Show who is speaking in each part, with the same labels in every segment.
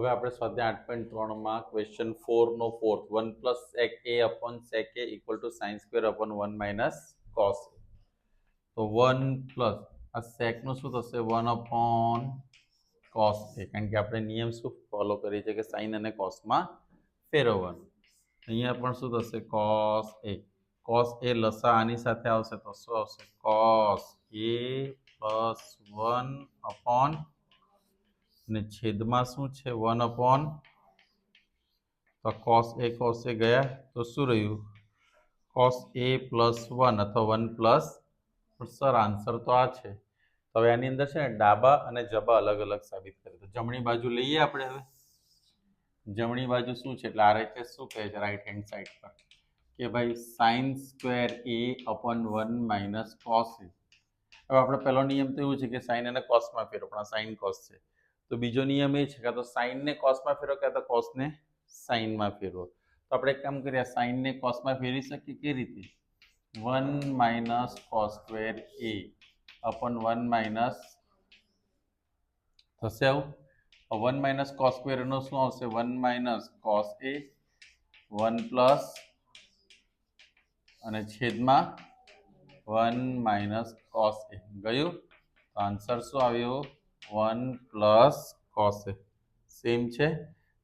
Speaker 1: હવે આપણે સ્વાધ્યાય આઠ પોઈન્ટ ત્રણમાં question ફોરનો fourth one plus sec A upon sec A equal to sine square upon one minus cos તો વન પ્લસ આ સેકનું શું થશે? વન અપોન કોસ એ કારણ કે આપણે નિયમ શું ફોલો કરીએ છીએ કે સાઇન અને કોસમાં ફેરવવાનું. અહીંયા પણ શું થશે? કોસ એ કોસ એ લસા આની સાથે આવશે તો શું આવશે? Cos A plus one upon અને છેદમાં શું છે? વન અપોન તો કોસ એ કોસ એ ગયા. તો શું રહ્યું? કોસ એ પ્લસ વન અથવા વન પ્લસ સર આન્સર તો આ છે. તો હવે આની અંદર છે ને ડાબા અને જબા અલગ અલગ સાબિત કરે. તો જમણી બાજુ લઈએ આપણે હવે. જમણી બાજુ શું છે? એટલે આરએચએસ શું કહે છે? રાઈટ હેન્ડ સાઈડ પર. કે ભાઈ sine square A upon one minus cos A હવે આપણો પહેલો નિયમ તો એવું છે કે સાઇન અને કોસમાં ફેરો પણ સાઇન કોસ છે. તો બીજો નિયમ એ છે કાં તો સાઇનને કોસમાં ફેરવો કાં તો કોસને સાઇનમાં ફેરવો. તો આપણે એક કામ કરીએ સાઇનને કોસમાં ફેરવી શકીએ કેવી રીતે? One minus cos square A upon one minus થશે આવું? વન માઇનસ કોસ સ્ક્વેરનો શું આવશે? One minus cos A one plus અને છેદમાં વન માઇનસ કોસ એ. ગયું? તો આન્સર શું આવ્યો? One plus cos. સેમ છે?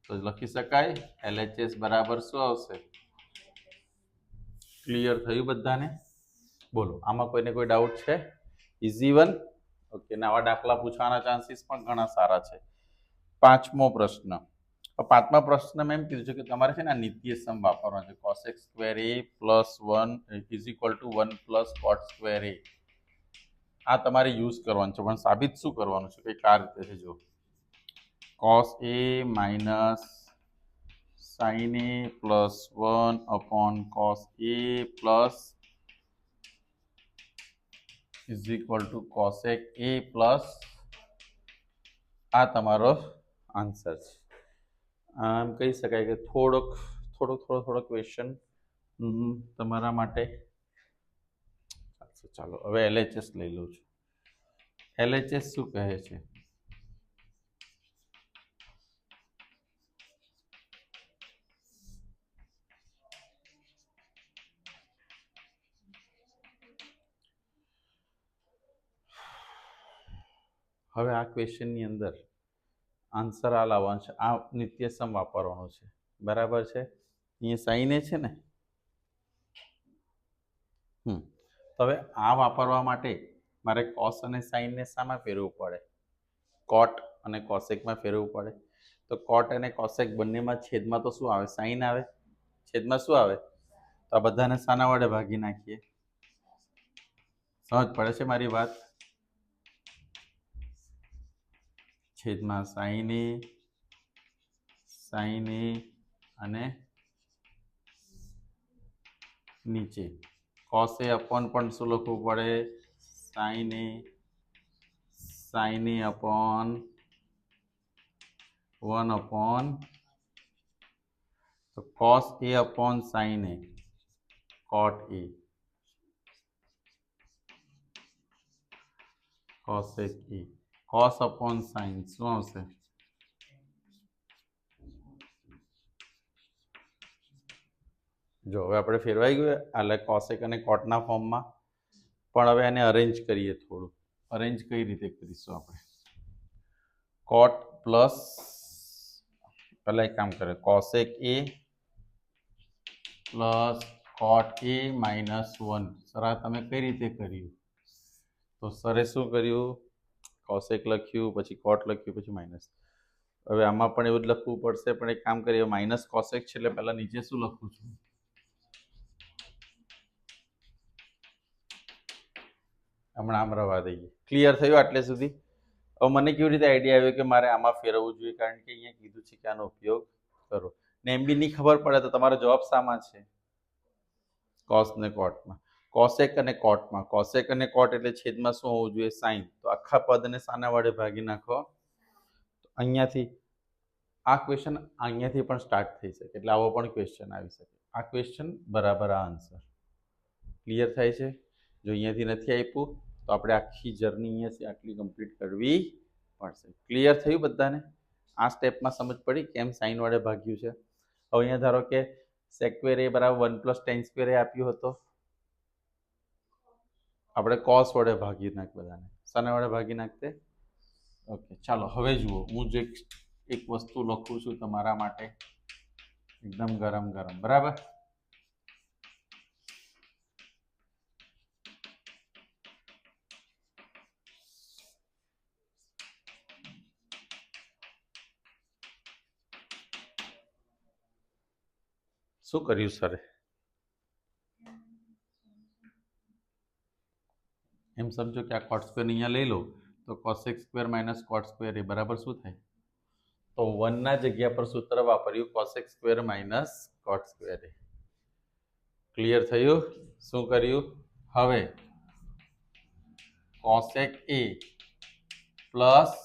Speaker 1: તો લખી શકાય. એલએચએસ બરાબર શું આવશે? ક્લિયર થયું બધાને? બોલો, આમાં કોઈને કોઈ ડાઉટ છે? ઇઝી વન ઓકે નવા દાખલા પૂછવાના ચાન્સીસ પણ ઘણા સારા છે. પાંચમો પ્રશ્ન. પાંચમા પ્રશ્નમાં એમ કીધું છે કે તમારે છે ને આ નિત્ય સમ વાપરવાનો છે. Cosec square A plus one is equal to one plus cot square A આ તમારે યુઝ કરવાનું છે. પણ સાબિત શું કરવાનું છે? કંઈક આ રીતે છે જો cos A minus sine A plus one upon cos A plus is equal to cosec A plus આ તમારો આન્સર છે. આમ કહી શકાય કે થોડોક થોડોક થોડો થોડો ક્વેશ્ચન તમારા માટે ચાલો, હવે એલએચએસ લઈ લઉં છું. એલએચએસ શું કહે છે? હવે આ ક્વેશ્ચનની અંદર આન્સર આ લાવવાનો છે આ નિત્યસમ વાપરવાનો છે. બરાબર છે? અહીંયા સાઈને છે ને? તો હવે આ વાપરવા માટે મારે કોસ અને સાઇનને શામાં ફેરવવું પડે. કોટ અને કોસેકમાં ફેરવવું પડે. તો કોટ અને કોસેક બંનેમાં છેદમાં તો શું આવે? સાઇન આવે. છેદમાં શું આવે? તો આ બધાને શાના વડે ભાગી નાખીએ. સમજ પડે છે મારી વાત? છેદમાં સાઈન સાઈન એ અને નીચે. કોસ એ અપોન પણ શું લખવું પડે? Sine A sine A upon, one upon. તો cos A upon sine A cot A. Cosec A. Cos upon sine શું આવશે? જો હવે આપણે ફેરવાઈ ગયું એટલે કોસેક અને કોટના ફોર્મમાં. પણ હવે એને અરેન્જ કરીએ થોડું. અરેન્જ કઈ રીતે કરીશું આપણે? કોટ પ્લસ પહેલાં એક કામ કરે cosec A plus cot A minus one sir, આ તમે કઈ રીતે કર્યું? તો સરે શું કર્યું? કોસેક લખ્યું, પછી કોટ લખ્યું, પછી માઇનસ હવે આમાં પણ એવું જ લખવું પડશે, પણ એક કામ કરીએ માઇનસ કોસેક છે એટલે પહેલાં નીચે શું લખું છું? હમણાં આમ રવા દઈએ. ક્લિયર થયું આટલે સુધી? હવે મને કેવી રીતે આઈડિયા આવ્યો કે મારે આમાં ફેરવવું જોઈએ? કારણ કે અહીંયા કીધું છે કે આનો ઉપયોગ કરો. ને એમ બી નહીં ખબર પડે તો તમારો જવાબ શામાં છે? કોસ ને કોટમાં કોસેક અને કોટમાં કોસેક અને કોટ એટલે છેદમાં શું હોવું જોઈએ? સાઈન તો આખા પદને સાના વડે ભાગી નાખો. તો અહીંયાથી આ ક્વેશ્ચન અહીંયાથી પણ સ્ટાર્ટ થઈ શકે. એટલે આવો પણ ક્વેશ્ચન આવી શકે. આ ક્વેશ્ચન બરાબર આ આન્સર ક્લિયર થાય છે? જો અહીંયાથી નથી આપ્યું તો આપણે આખી જર્ની અહીંયાથી આટલી કમ્પ્લીટ કરવી પડશે. ક્લિયર થયું બધાને? આ સ્ટેપમાં સમજ પડી કેમ સાઈન વડે ભાગ્યું છે? હવે અહીંયા ધારો કે સેક્વેર એ બરાબર વન પ્લસ ટેન સ્ક્વેર આપ્યું હતો. આપણે કોસ વડે ભાગી નાખ બધાને. શાના વડે ભાગી નાખતે? ઓકે ચાલો, હવે જુઓ. હું જે એક વસ્તુ લખું છું તમારા માટે. એકદમ ગરમ ગરમ. બરાબર? શું કર્યું સરે એમ સમજો કે આ કોટ સ્ક્વેર અહીંયા લઈ લો, તો cosec square minus cot square A બરાબર શું થાય? તો વનના જગ્યા પર સૂત્ર વાપર્યું cosec square minus cot square A. Clear થયું? શું કર્યું? હવે cosec A plus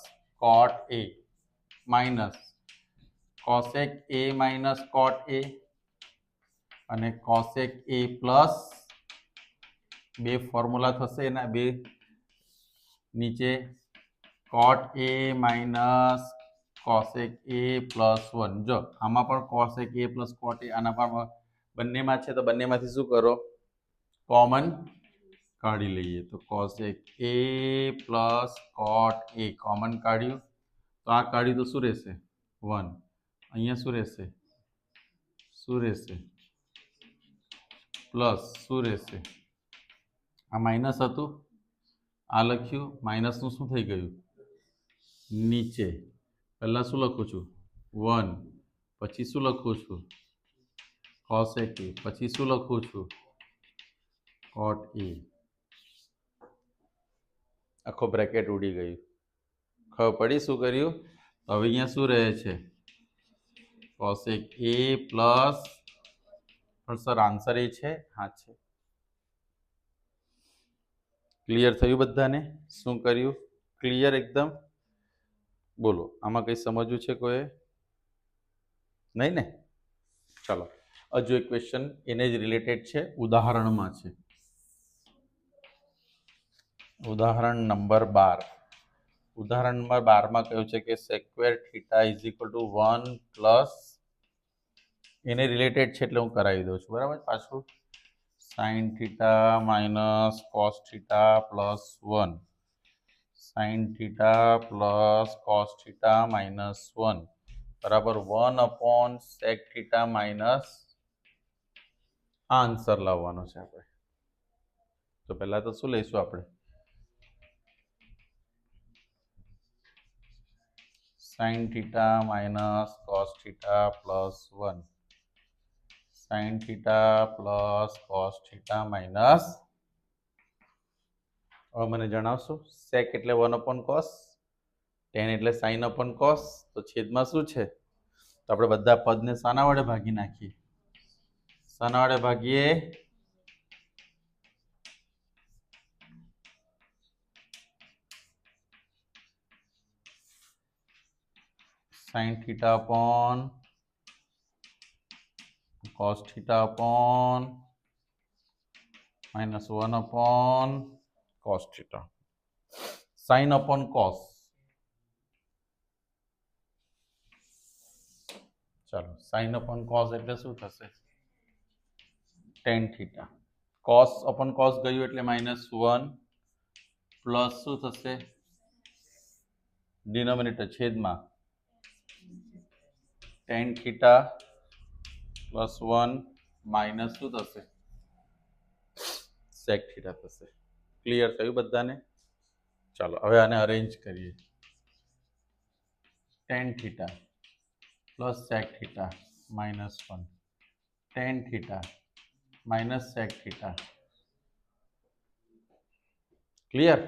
Speaker 1: cot A minus cosec A minus cot A અને કોસેક એ પ્લસ બે ફોર્મ્યુલા થશે એના બે નીચે cot A minus cosec A plus one જો, આમાં પણ કોસેક એ પ્લસ કોટ એ આના પણ બંનેમાં છે તો બંનેમાંથી શું કરો? કોમન કાઢી લઈએ. તો cosec A plus cot A common કાઢ્યું. તો આ કાઢ્યું તો શું રહેશે? વન અહીંયા શું રહેશે? શું રહેશે? પ્લસ શું રહેશે? આ માઇનસ હતું? આ લખ્યું? માઇનસનું શું થઈ ગયું? નીચે. પહેલાં શું લખું છું? વન. પછી શું લખું છું? કોસ એ પછી શું લખું છું? કોટ એ આખો બ્રેકેટ ઉડી ગયું. ખબર પડી શું કર્યું? હવે અહીંયા શું રહે છે? કોસેક એ પ્લસ પણ સર આન્સર એ છે? હા, છે. ક્લિયર થયું બધાને? શું કર્યું? ક્લિયર એકદમ? બોલો, આમાં કંઈ સમજવું છે કોઈ નહીં ને? ચાલો, હજુ એક ક્વેશ્ચન એને જ રિલેટેડ છે, ઉદાહરણમાં છે. ઉદાહરણ નંબર બાર. ઉદાહરણ નંબર બારમાં કહ્યું છે કે sec square theta is equal to one plus એને રિલેટેડ છે એટલે હું કરાવી દઉં છું. બરાબર? પાછું sine theta minus cos theta plus one sine theta plus cos theta minus one બરાબર? One upon sec theta minus આ આન્સર લાવવાનો છે આપણે. તો પહેલાં તો શું લઈશું આપણે? Sine theta minus cos theta plus one sine theta plus cos theta minus હવે મને જણાવશો સેક એટલે વન અપોન કોસ ટેન એટલે સાઇન અપોન કોસ તો છેદમાં શું છે? તો આપણે બધા પદને શાના વડે ભાગી નાખીએ. શાના વડે ભાગીએ. Sine theta upon cos theta upon minus 1 upon cos theta sin upon cos ચાલો sin upon cos એટલે શું થશે tan theta cos upon cos ગયું એટલે minus 1 પ્લસ શું થશે ડિનોમિનેટર છેદમાં tan theta plus one minus શું થશે. સેક થીટા થશે. ક્લિયર થયું બધાને? ચાલો, હવે આને અરેન્જ કરીએ. Tan theta plus sec theta minus one tan theta minus sec theta clear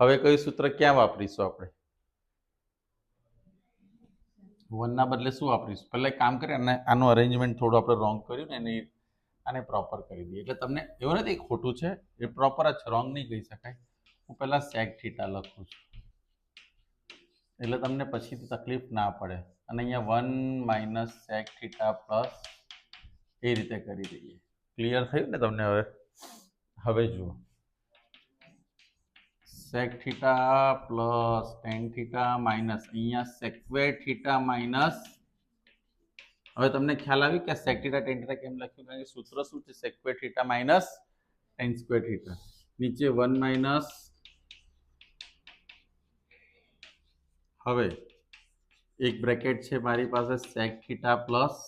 Speaker 1: હવે કયું સૂત્ર ક્યાં વાપરીશું આપણે? વનના બદલે શું વાપરીશું? પહેલાં એક કામ કરીએ અને આનું અરેન્જમેન્ટ થોડું આપણે રોંગ કર્યું ને એની આને પ્રોપર કરી દઈએ. એટલે તમને એવું નથી ખોટું છે, એ પ્રોપર જ રોંગ નહીં કહી શકાય. હું પહેલાં સેક થીટા લખું છું. એટલે તમને પછીથી તકલીફ ના પડે. અને અહીંયા one minus sec theta plus એ રીતે કરી દઈએ. ક્લિયર થયું ને તમને હવે? હવે જુઓ. Sec theta plus tan theta minus અહીંયા સેક્વેર થીટા માઇનસ હવે તમને ખ્યાલ આવી કે સેક થીટા ટેન થીટા કેમ લખ્યું? કારણ કે સૂત્ર શું છે? Sec square theta minus tan square theta નીચે વન માઇનસ હવે એક બ્રેકેટ છે મારી પાસે સેક થીટા પ્લસ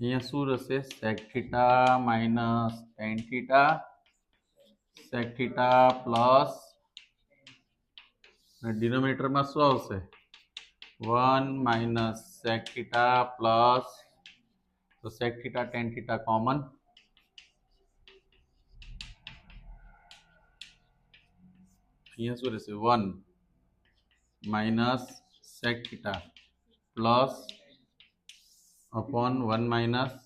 Speaker 1: અહીંયા શું રહેશે? Sec theta minus tan theta sec theta plus ડિનોમિનેટરમાં શું આવશે? One minus sec theta plus તો sec theta tan theta common અહીંયા શું રહેશે? One minus sec theta plus upon one minus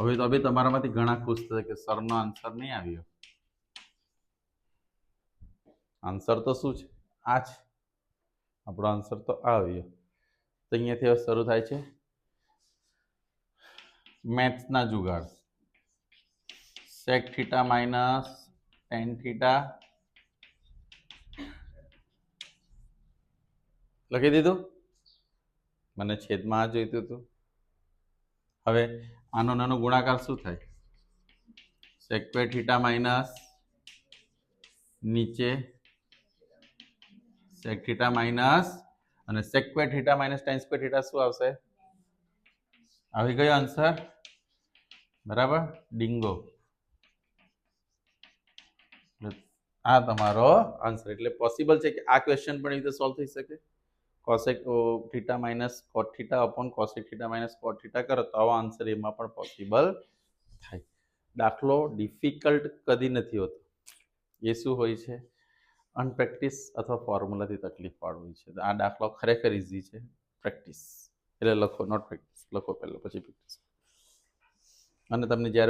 Speaker 1: હવે તો હવે તમારામાંથી ઘણા ખુશ થશે કે સરનો આન્સર નહીં આવ્યો. આન્સર તો શું છે? આ છે આપણો આન્સર તો આ આવ્યો. તો અહીંયાથી હવે શરૂ થાય છે. મેથ્સના જુગાડ. Sec theta minus tan theta લખી દીધું? મને છેદમાં આ જોઈતું હતું. હવે આનો નાનો ગુણાકાર શું થાય? સેક્વેર થીટા માઇનસ નીચે સેક થીટા માઇનસ અને sec square theta minus tan square theta શું આવશે? આવી ગયો આન્સર બરાબર? ડિંગો આ તમારો આન્સર એટલે પોસિબલ છે કે આ ક્વેશ્ચન પણ એ રીતે સોલ્વ થઈ શકે? Cosec theta minus cot theta upon cosec theta minus cot theta કરો તો આવો આન્સર એમાં પણ પોસિબલ થાય. દાખલો ડિફિકલ્ટ કદી નથી હોતો. એ શું હોય છે? અનપ્રેક્ટિસ અથવા ફોર્મ્યુલાથી તકલીફ હોય છે. આ દાખલો ખરેખર ઇઝી છે. પ્રેક્ટિસ એટલે લખો નોટ પ્રેક્ટિસ લખો પહેલાં, પછી પ્રેક્ટિસ અને તમને જ્યારે